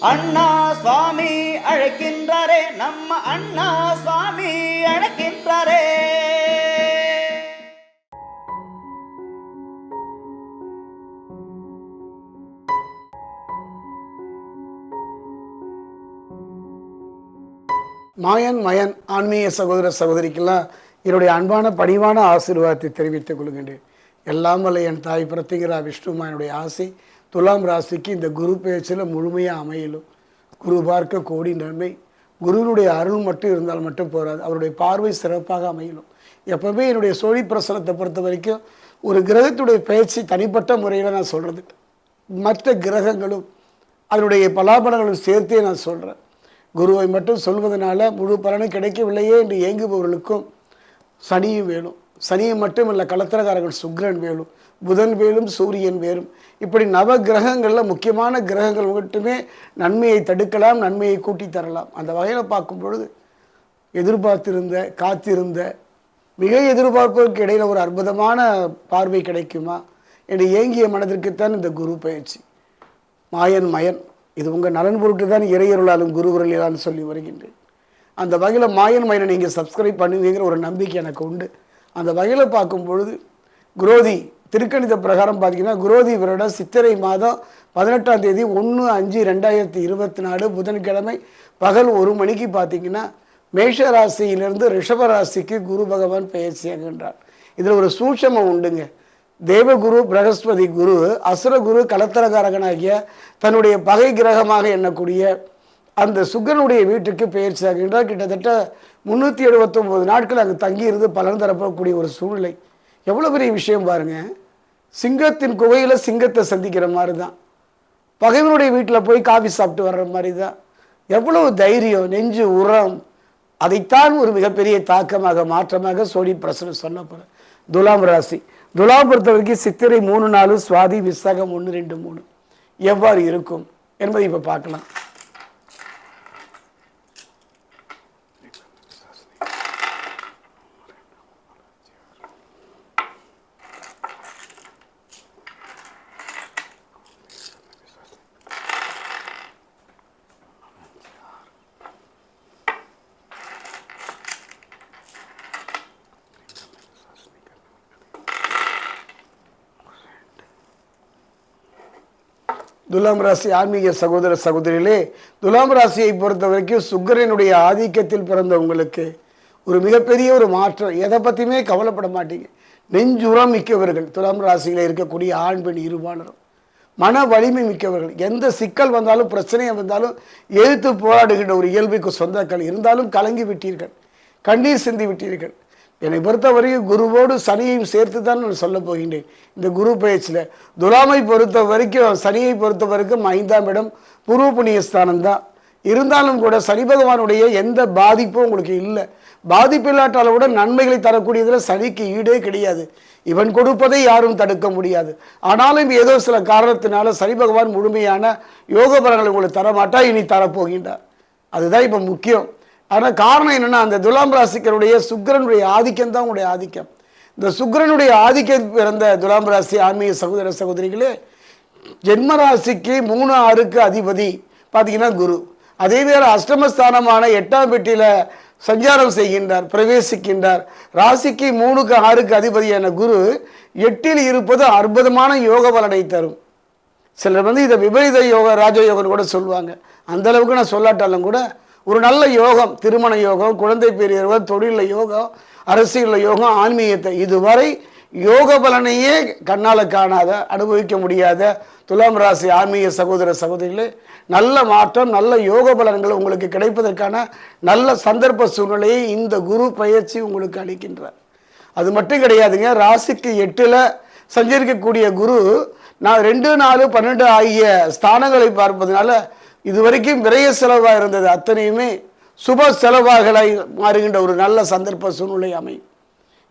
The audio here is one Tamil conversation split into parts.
அண்ணா சுவாமி அழைக்கின்றாரே நம்ம அண்ணா சுவாமி அழைக்கின்றாரே. மாயன் மயன் ஆன்மீக சகோதர சகோதரிக்கெல்லாம் என்னுடைய அன்பான பணிவான ஆசீர்வாதத்தை தெரிவித்துக் கொள்கின்றேன். எல்லாம் வல்ல என் தாய் பிரத்திங்கிற விஷ்ணுமாயனுடைய ஆசை துலாம் ராசிக்கு இந்த குரு பேச்சில் முழுமையாக அமையலும். குரு பார்க்க கோடி நன்மை. குருவினுடைய அருள் மட்டும் இருந்தால் மட்டும் போராது அவருடைய பார்வை சிறப்பாக அமையலும். எப்பவுமே என்னுடைய சோழி பிரசனத்தை பொறுத்த வரைக்கும் ஒரு கிரகத்துடைய பயிற்சி தனிப்பட்ட முறையில் நான் சொல்கிறது மற்ற கிரகங்களும் அதனுடைய பலாபலங்களும் சேர்த்தே நான் சொல்கிறேன் குருவை மட்டும் சொல்வதனால முழு பலனும் கிடைக்கவில்லையே என்று ஏங்குபவர்களுக்கும் சனியும் வேணும். சனியும் மட்டும் இல்லை கலத்திரக்காரர்கள் சுக்ரன் வேணும். புதன் வேலும் சூரியன் வேலும். இப்படி நவ கிரகங்களில் முக்கியமான கிரகங்கள் மட்டுமே நன்மையை தடுக்கலாம் நன்மையை கூட்டி தரலாம். அந்த வகையில் பார்க்கும் பொழுது எதிர்பார்த்திருந்த காத்திருந்த மிக எதிர்பார்ப்பதற்கு இடையில ஒரு அற்புதமான பார்வை கிடைக்குமா என்று ஏங்கிய மனதிற்குத்தான் இந்த குரு பயிற்சி. மாயன் மயன் இது உங்கள் நலன் பொருட்டு தான் இறையருளாலும் குருவுரலாலும் சொல்லி வருகின்றேன். அந்த வகையில் மாயன் மயனை நீங்கள் சப்ஸ்கிரைப் பண்ணுவீங்கிற ஒரு நம்பிக்கை எனக்கு உண்டு. அந்த வகையில் பார்க்கும் பொழுது குரோதி திருக்கணித பிரகாரம் பார்த்தீங்கன்னா குரோதி வருடம் சித்திரை மாதம் பதினெட்டாம் தேதி ஒன்று அஞ்சு ரெண்டாயிரத்தி இருபத்தி நாலு புதன்கிழமை பகல் ஒரு மணிக்கு பார்த்தீங்கன்னா மேஷ ராசியிலிருந்து ரிஷப ராசிக்கு குரு பகவான் பெயர்ச்சியாகின்றார் இதில் ஒரு சூட்சமம் உண்டுங்க. தேவகுரு பிரகஸ்பதி குரு அசுரகுரு கலத்தரகாரகனாகிய தன்னுடைய பகை கிரகமாக எண்ணக்கூடிய அந்த சுக்கரனுடைய வீட்டுக்கு பெயர்ச்சி ஆகின்றார் கிட்டத்தட்ட முந்நூற்றி எழுபத்தொம்போது நாட்கள் அங்கே தங்கியிருந்து பலன் தரப்படக்கூடிய ஒரு சூழ்நிலை. எவ்வளோ பெரிய விஷயம் பாருங்கள் சிங்கத்தின் குகையில் சிங்கத்தை சந்திக்கிற மாதிரி தான் பகைவனுடைய வீட்டில் போய் காஃபி சாப்பிட்டு வர்ற மாதிரி தான் எவ்வளவு தைரியம் நெஞ்சு உரம். அதைத்தான் ஒரு மிகப்பெரிய தாக்கமாக மாற்றமாக சோழி பிரசனம் சொல்ல போகிறேன் துலாம் ராசி. துலாம் பொறுத்த வரைக்கும் சித்திரை மூணு நாலு சுவாதி விசாகம் ஒன்று ரெண்டு மூணு. எவ்வாறு இருக்கும் என்பதை இப்போ பார்க்கலாம். துலாம் ராசி ஆன்மீக சகோதர சகோதரிகளே துலாம் ராசியை பொறுத்த வரைக்கும் சுக்கரனுடைய ஆதிக்கத்தில் பிறந்த உங்களுக்கு ஒரு மிகப்பெரிய ஒரு மாற்றம். எதை பற்றியுமே கவலைப்பட மாட்டீங்க. நெஞ்சுரம் மிக்கவர்கள். துலாம் ராசியில் இருக்கக்கூடிய ஆண் பெண் இருபாலரும். மன வலிமை மிக்கவர்கள். எந்த சிக்கல் வந்தாலும் பிரச்சனையை வந்தாலும் எதிர்த்து போராடுகின்ற ஒரு இயல்புக்கு சொந்தக்கள் இருந்தாலும் கலங்கி விட்டீர்கள். கண்ணீர் சிந்தி விட்டீர்கள். என்னை பொறுத்தவரையும் குருவோடு சனியையும் சேர்த்து தான் நான் சொல்ல போகின்றேன். இந்த குரு பயிற்சியில் துலாமை பொறுத்த வரைக்கும் சனியை பொறுத்த வரைக்கும் ஐந்தாம் இடம் பூர்வ புண்ணியஸ்தானம் தான் இருந்தாலும் கூட சனி பகவானுடைய எந்த பாதிப்பும் உங்களுக்கு இல்லை. பாதிப்பு இல்லாட்டாலும் கூட நன்மைகளை தரக்கூடியதில் சனிக்கு ஈடே கிடையாது. இவன் கொடுப்பதை யாரும் தடுக்க முடியாது. ஆனாலும் ஏதோ சில காரணத்தினால சனி பகவான் முழுமையான யோக பலன்களை உங்களுக்கு தரமாட்டா இனி தரப்போகின்றார். அதுதான் இப்போ முக்கியம். ஆனால் காரணம் என்னென்னா அந்த துலாம் ராசிக்கருடைய சுக்கிரனுடைய ஆதிக்கம் தான் உங்களுடைய ஆதிக்கம். இந்த சுக்கிரனுடைய ஆதிக்கம் பிறந்த துலாம் ராசி ஆன்மீக சகோதர சகோதரிகளே ஜென்ம ராசிக்கு மூணு ஆறுக்கு அதிபதி பார்த்தீங்கன்னா குரு. அதே வேறு அஷ்டமஸ்தானமான எட்டாம் பெட்டியில் சஞ்சாரம் செய்கின்றார் பிரவேசிக்கின்றார். ராசிக்கு மூணுக்கு ஆறுக்கு அதிபதியான குரு எட்டில் இருப்பது அற்புதமான யோக பலனை தரும். சிலர் வந்து இதை விபரீத யோக ராஜயோகன்னு கூட சொல்லுவாங்க. அந்த அளவுக்கு நான் சொல்லாட்டாலும் கூட ஒரு நல்ல யோகம் திருமண யோகம் குழந்தை பெரியவர் தொழிலில் யோகம் அரசியலில் யோகம் ஆன்மீகத்தை இதுவரை யோக பலனையே கண்ணால் காணாத அனுபவிக்க முடியாத துலாம் ராசி ஆன்மீக சகோதர சகோதரிகளே நல்ல மாற்றம் நல்ல யோக பலன்கள் உங்களுக்கு கிடைப்பதற்கான நல்ல சந்தர்ப்ப சூழ்நிலையை இந்த குரு பயிற்சி உங்களுக்கு அளிக்கின்றார். அது மட்டும் கிடையாதுங்க ராசிக்கு எட்டில் சஞ்சரிக்கக்கூடிய குரு நான் ரெண்டு நாலு பன்னெண்டு ஆகிய ஸ்தானங்களை பார்ப்பதனால இதுவரைக்கும் விரைய செலவாக இருந்தது. அத்தனையுமே சுப செலவாகலாய் மாறுகின்ற ஒரு நல்ல சந்தர்ப்ப சூழ்நிலை அமையும்.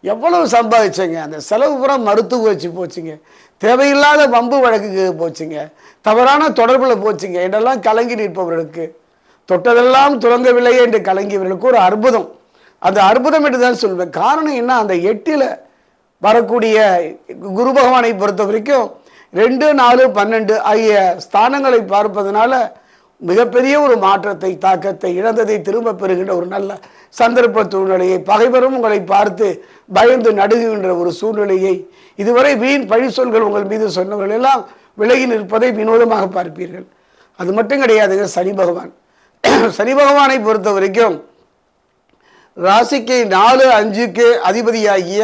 எவ்வளவு சம்பாதிச்சேங்க? அந்த செலவு பூரா மருத்துவ வச்சு போச்சுங்க. தேவையில்லாத வம்பு வழக்குக்கு போச்சுங்க. தவறான தொடர்பில் போச்சுங்க. என்றெல்லாம் கலங்கி நிற்பவர்களுக்கு? தொட்டதெல்லாம் துறங்கவில்லையே என்று கலங்கியவர்களுக்கு ஒரு அற்புதம். அந்த அற்புதம் என்று தான் சொல்வேன். காரணம் என்ன? அந்த எட்டில் வரக்கூடிய குரு பகவானை பொறுத்த வரைக்கும் ரெண்டு நாலு பன்னெண்டு ஆகிய ஸ்தானங்களை பார்ப்பதனால மிகப்பெரிய ஒரு மாற்றத்தை தாக்கத்தை இழந்ததை திரும்ப பெறுகின்ற ஒரு நல்ல சந்தர்ப்ப சூழ்நிலையை பகைவரும் உங்களை பார்த்து பயந்து நடுங்குகின்ற ஒரு சூழ்நிலையை இதுவரை வீண் பழி சொல்கள் உங்கள் மீது சொன்னவர்கள் எல்லாம் விலகி நிற்பதை வினோதமாக பார்ப்பீர்கள். அது மட்டும் கிடையாதுங்க சனி பகவான். சனி பகவானை பொறுத்த வரைக்கும் ராசிக்கு நாலு அஞ்சுக்கு அதிபதியாகிய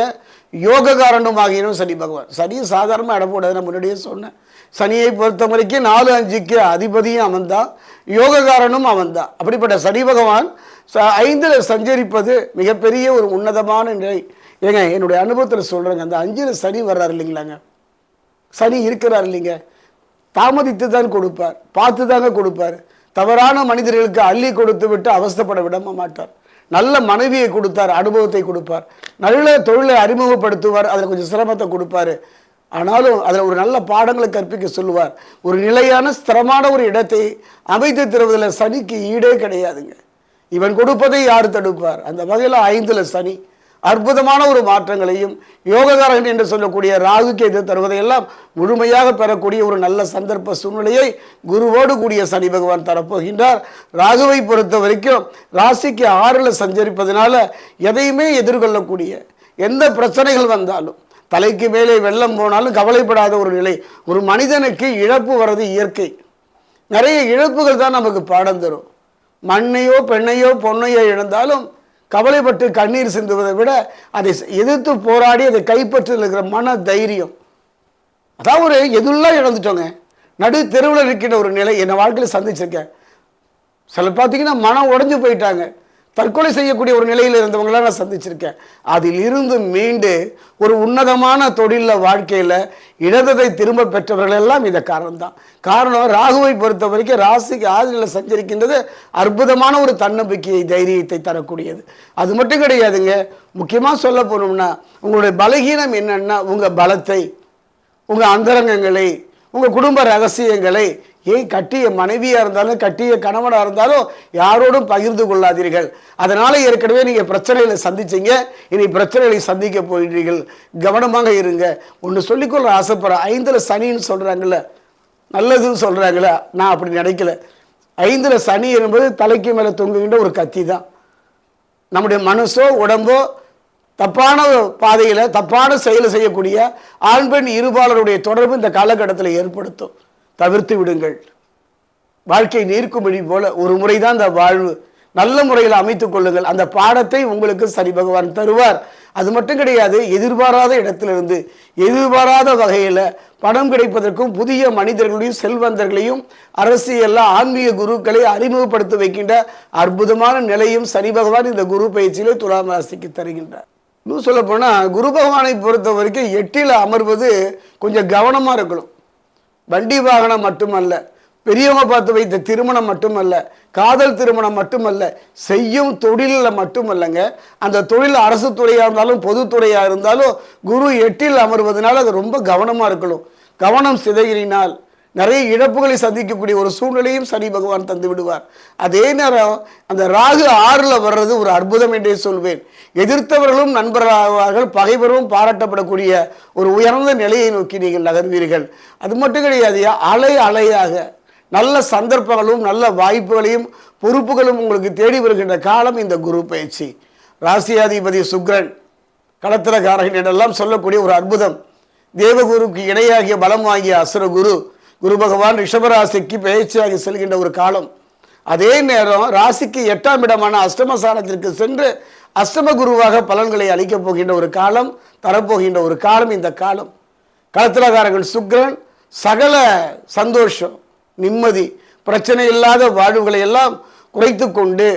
யோககாரனுமாகியனும் சனி பகவான். சனி சாதாரணமாக இடம் போடாது நான் முன்னாடியே சொன்னேன். சனியை பொறுத்த வரைக்கும் நாலு அஞ்சுக்கு அதிபதியும் அவன் தான். யோககாரனும் அவன் தான். அப்படிப்பட்ட சனி பகவான் ஐந்தில் சஞ்சரிப்பது மிகப்பெரிய ஒரு உன்னதமான நிலை. ஏங்க என்னுடைய அனுபவத்தில் சொல்கிறேங்க அந்த அஞ்சில் சனி வர்றாரு இல்லைங்களாங்க? சனி இருக்கிறார் இல்லைங்க? தாமதித்து தான் கொடுப்பார் பார்த்து தாங்க கொடுப்பார். தவறான மனிதர்களுக்கு அள்ளி கொடுத்து விட்டு அவஸ்தப்பட விட மாட்டார். நல்ல மனைவியை கொடுத்தார் அனுபவத்தை கொடுப்பார். நல்ல தொழிலை அறிமுகப்படுத்துவார் அதில் கொஞ்சம் சிரமத்தை கொடுப்பாரு. ஆனாலும் அதில் ஒரு நல்ல பாடங்களை கற்பிக்க சொல்லுவார். ஒரு நிலையான ஸ்திரமான ஒரு இடத்தை அமைத்து தருவதில் சனிக்கு ஈடே கிடையாதுங்க. இவன் கொடுப்பதை யார் தடுப்பார்? அந்த வகையில் ஐந்தில் சனி. அற்புதமான ஒரு மாற்றங்களையும் யோககாரகன் என்று சொல்லக்கூடிய ராகுக்கு எது தருவதையெல்லாம் முழுமையாக பெறக்கூடிய ஒரு நல்ல சந்தர்ப்ப சூழ்நிலையை குருவோடு கூடிய சனி பகவான் தரப்போகின்றார். ராகுவை பொறுத்த வரைக்கும் ராசிக்கு ஆறில் சஞ்சரிப்பதனால எதையுமே எதிர்கொள்ளக்கூடிய எந்த பிரச்சனைகள் வந்தாலும் தலைக்கு மேலே வெள்ளம் போனாலும் கவலைப்படாத ஒரு நிலை ஒரு மனிதனுக்கு இழப்பு வர்றது இயற்கை. நிறைய இழப்புகள் தான் நமக்கு பாடம் தரும். மண்ணையோ பெண்ணையோ பொண்ணையோ இழந்தாலும் கவலைப்பட்டு கண்ணீர் சிந்துவதை விட அதை எதிர்த்து போராடி அதை கைப்பற்றி இருக்கிற மன தைரியம். அதான் ஒரு எதுலாம் இழந்துட்டோங்க. நடு தெருவில் இருக்கிற ஒரு நிலை என்னை வாழ்க்கையில் சந்திச்சிருக்கேன். சில பார்த்தீங்கன்னா மனம் உடஞ்சு போயிட்டாங்க. தற்கொலை செய்யக்கூடிய ஒரு நிலையில் இருந்தவங்களாம் நான் சந்திச்சிருக்கேன். அதில் இருந்து மீண்டு ஒரு உன்னதமான தொழிலில் வாழ்க்கையில் இழந்ததை திரும்ப பெற்றவர்கள் எல்லாம் இதை காரணம் தான் காரணம் ராகுவை பொறுத்த வரைக்கும் ராசிக்கு ஆதியில் சஞ்சரிக்கின்றது அற்புதமான ஒரு தன்னம்பிக்கையை தைரியத்தை தரக்கூடியது. அது மட்டும் கிடையாதுங்க. முக்கியமாக சொல்ல போனோம்னா உங்களுடைய பலகீனம் என்னன்னா உங்கள் பலத்தை உங்கள் அந்தரங்கங்களை உங்கள் குடும்ப ரகசியங்களை ஏன் கட்டிய மனைவியாக இருந்தாலும் கட்டிய கணவனாக இருந்தாலும் யாரோடும் பகிர்ந்து கொள்ளாதீர்கள். அதனால் ஏற்கனவே நீங்கள் பிரச்சனைகளை சந்திச்சிங்க. இனி பிரச்சனைகளை சந்திக்க போகிறீர்கள் கவனமாக இருங்க. ஒன்று சொல்லிக்கொள்ள ஆசைப்படுறேன். ஐந்தில் சனின்னு சொல்கிறாங்கல்ல நல்லதுன்னு சொல்கிறாங்கள நான் அப்படி நினைக்கல. ஐந்தில் சனி என்பது தலைக்கு மேலே தொங்குகின்ற ஒரு கத்தி தான் நம்முடைய மனசோ உடம்போ தப்பான பாதையில் தப்பான செயலை செய்யக்கூடிய ஆண் பெண் இருபாலருடைய தொடர்பு இந்த காலகட்டத்தில் ஏற்படுத்தும். தவிர்த்து விடுங்கள். வாழ்க்கை நீர்க்கும்படி போல ஒரு முறை தான் வாழ்வு. நல்ல முறையில் அமைத்துக் கொள்ளுங்கள். அந்த பாடத்தை உங்களுக்கு சனி பகவான் தருவார். அது மட்டும் கிடையாது எதிர்பாராத இடத்திலிருந்து எதிர்பாராத வகையில் பணம் கிடைப்பதற்கும் புதிய மனிதர்களையும் செல்வந்தர்களையும் அரசியல்ல ஆன்மீக குருக்களை அறிமுகப்படுத்தி வைக்கின்ற அற்புதமான நிலையும் சனி பகவான் இந்த குரு பயிற்சியிலே துலாம் ராசிக்கு தருகின்றார். இன்னும் சொல்ல போனால் குரு பகவானை பொறுத்த வரைக்கும் எட்டில் அமர்வது கொஞ்சம் கவனமாக இருக்கணும். வண்டி வாகனம் மட்டுமல்ல பெரியவங்க பார்த்து வைத்த திருமணம் மட்டுமல்ல காதல் திருமணம் மட்டுமல்ல செய்யும் தொழிலில் மட்டுமல்லங்க. அந்த தொழில் அரசு துறையாக இருந்தாலும் பொதுத்துறையாக இருந்தாலும் குரு எட்டில் அமர்வதனால அது ரொம்ப கவனமாக இருக்கணும். கவனம் சிதையினால் நிறைய இழப்புகளை சந்திக்கக்கூடிய ஒரு சூழ்நிலையும் சனி பகவான் தந்து விடுவார். அதே நேரம் அந்த ராகு ஆறில் வர்றது ஒரு அற்புதம் என்றே சொல்வேன். எதிர்த்தவர்களும் நண்பராவார்கள் பகைவரும் பாராட்டப்படக்கூடிய ஒரு உயர்ந்த நிலையை நோக்கி நீங்கள் நகர்வீர்கள். அது மட்டும் கிடையாது அலை அலையாக நல்ல சந்தர்ப்பங்களும் நல்ல வாய்ப்புகளையும் பொறுப்புகளும் உங்களுக்கு தேடி வருகின்ற காலம் இந்த குரு பயிற்சி. ராசியாதிபதி சுக்ரன் களத்திரக்காரகன் என்றெல்லாம் சொல்லக்கூடிய ஒரு அற்புதம். தேவகுருக்கு இணையாகிய பலம் வாங்கிய அசுரகுரு குரு பகவான் ரிஷபராசிக்கு பயிற்சியாகி செல்கின்ற ஒரு காலம். அதே நேரம் ராசிக்கு எட்டாம் இடமான அஷ்டமசானத்திற்கு சென்று அஷ்டம குருவாக பலன்களை அளிக்கப் போகின்ற ஒரு காலம் தரப்போகின்ற ஒரு காலம் இந்த காலம். களத்திரக்காரர்கள் சுக்ரன் சகல சந்தோஷம் நிம்மதி பிரச்சனை இல்லாத வாழ்வுகளை எல்லாம் குறைத்து கொண்டு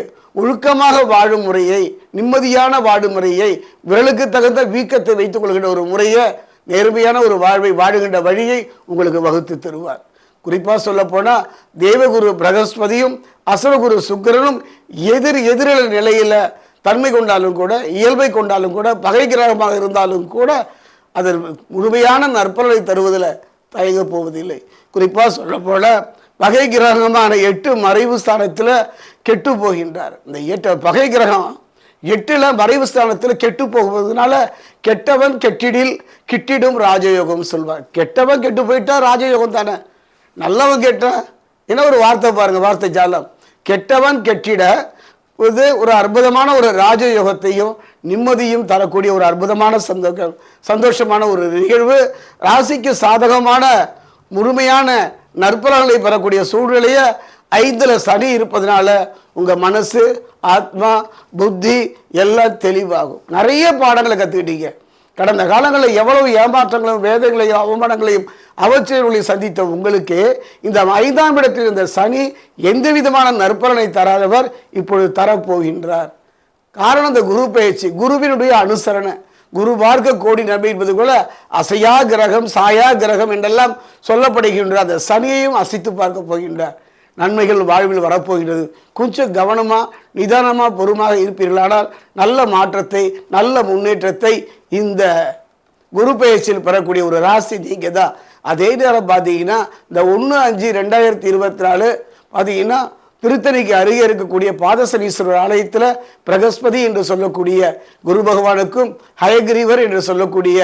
ஒழுக்கமாக வாழும் முறையை நிம்மதியான வாழும் முறையை விரலுக்கு தகுந்த வீக்கத்தை வைத்துக் கொள்கின்ற ஒரு முறையை நேர்மையான ஒரு வாழ்வை வாழுகின்ற வழியை உங்களுக்கு வகுத்து தருவார். குறிப்பாக சொல்லப்போனால் தேவகுரு பிரகஸ்பதியும் அசுரகுரு சுக்கிரனும் எதிர் எதிரில நிலையில் தன்மை கொண்டாலும் கூட இயல்பை கொண்டாலும் கூட பகை கிரகமாக இருந்தாலும் கூட அதன் முழுமையான நற்பலனை தருவதில் தயங்க போவதில்லை. குறிப்பாக சொல்ல பகை கிரகமான எட்டு மறைவு ஸ்தானத்தில் கெட்டு போகின்றார். இந்த எட்டு பகை கிரகம் எட்டில் மறைவு ஸ்தானத்தில் கெட்டு போகுவதனால கெட்டவன் கெட்டிடில் கிட்டிடும் ராஜயோகம் சொல்வார். கெட்டவன் கெட்டு போயிட்டா ராஜயோகம் தானே. நல்லவன் கெட்டான். என்ன ஒரு வார்த்தை பாருங்க வார்த்தை ஜாலம். கெட்டவன் கெட்டிட இது ஒரு அற்புதமான ஒரு ராஜயோகத்தையும் நிம்மதியும் தரக்கூடிய ஒரு அற்புதமான சந்தோஷம் சந்தோஷமான ஒரு நிகழ்வு ராசிக்கு சாதகமான முழுமையான நற்பலன்களை பெறக்கூடிய சூழ்நிலையை ஐந்தில் சனி இருப்பதனால உங்கள் மனசு ஆத்மா புத்தி எல்லாம் தெளிவாகும். நிறைய பாடங்களை கற்றுக்கிட்டீங்க கடந்த காலங்களில் எவ்வளவு ஏமாற்றங்களையும் வேதங்களையும் அவமானங்களையும் அவற்றைகளையும் சந்தித்த உங்களுக்கு இந்த ஐந்தாம் இடத்தில் இருந்த சனி எந்த விதமான நற்பலனை தராதவர் இப்பொழுது தரப்போகின்றார். காரணம் இந்த குரு பயிற்சி குருவினுடைய அனுசரணை. குரு பார்க்க கோடி நம்பி என்பது போல அசையா கிரகம் சாயா கிரகம் என்றெல்லாம் சொல்லப்படுகின்ற அந்த சனியையும் அசைத்து பார்க்க போகின்றார். நன்மைகள் வாழ்வில் வரப்போகிறது. கொஞ்சம் கவனமாக நிதானமாக பொறுமாக இருப்பீர்களானால் நல்ல மாற்றத்தை நல்ல முன்னேற்றத்தை இந்த குரு பயிற்சியில் பெறக்கூடிய ஒரு ராசி நீங்கள் தான் அதே நேரம் பார்த்தீங்கன்னா இந்த ஒன்று அஞ்சு ரெண்டாயிரத்தி இருபத்தி நாலு பார்த்தீங்கன்னா திருத்தணிக்கு அருகே இருக்கக்கூடிய பாதசனீஸ்வரர் ஆலயத்தில் பிரகஸ்பதி என்று சொல்லக்கூடிய குரு பகவானுக்கும் ஹயகிரீவர் என்று சொல்லக்கூடிய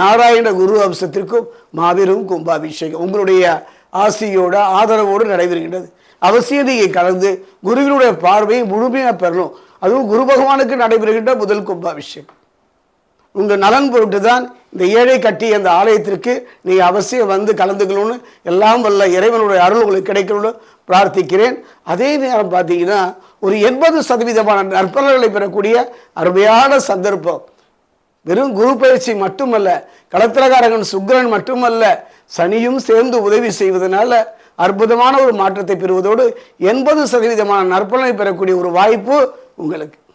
நாராயண குரு அம்சத்திற்கும் மாபெரும் கும்பாபிஷேகம். உங்களுடைய ஆசியோட ஆதரவோடு நடைபெறுகின்றது. அவசியம் கலந்து குருவினுடைய பார்வையை முழுமையாக பெறணும். அதுவும் குரு பகவானுக்கு நடைபெறுகின்ற முதல் கும்பாபிஷேகம். உங்கள் நலன் பொருட்டு தான் இந்த ஏழை கட்டி அந்த ஆலயத்திற்கு நீங்கள் அவசியம் வந்து கலந்துக்கணும்னு எல்லாம் வல்ல இறைவனுடைய அருள் உங்களுக்கு கிடைக்கணும்னு பிரார்த்திக்கிறேன். அதே நேரம் பார்த்தீங்கன்னா ஒரு எண்பது சதவீதமான நற்பலன்களை பெறக்கூடிய அருமையான சந்தர்ப்பம். வெறும் குரு பயிற்சி மட்டுமல்ல களத்திரகாரகன் சுக்கிரன் மட்டுமல்ல சனியும் சேர்ந்து உதவி செய்வதனால அற்புதமான ஒரு மாற்றத்தை பெறுவதோடு எண்பது சதவீதமான நற்பலனை பெறக்கூடிய ஒரு வாய்ப்பு உங்களுக்கு.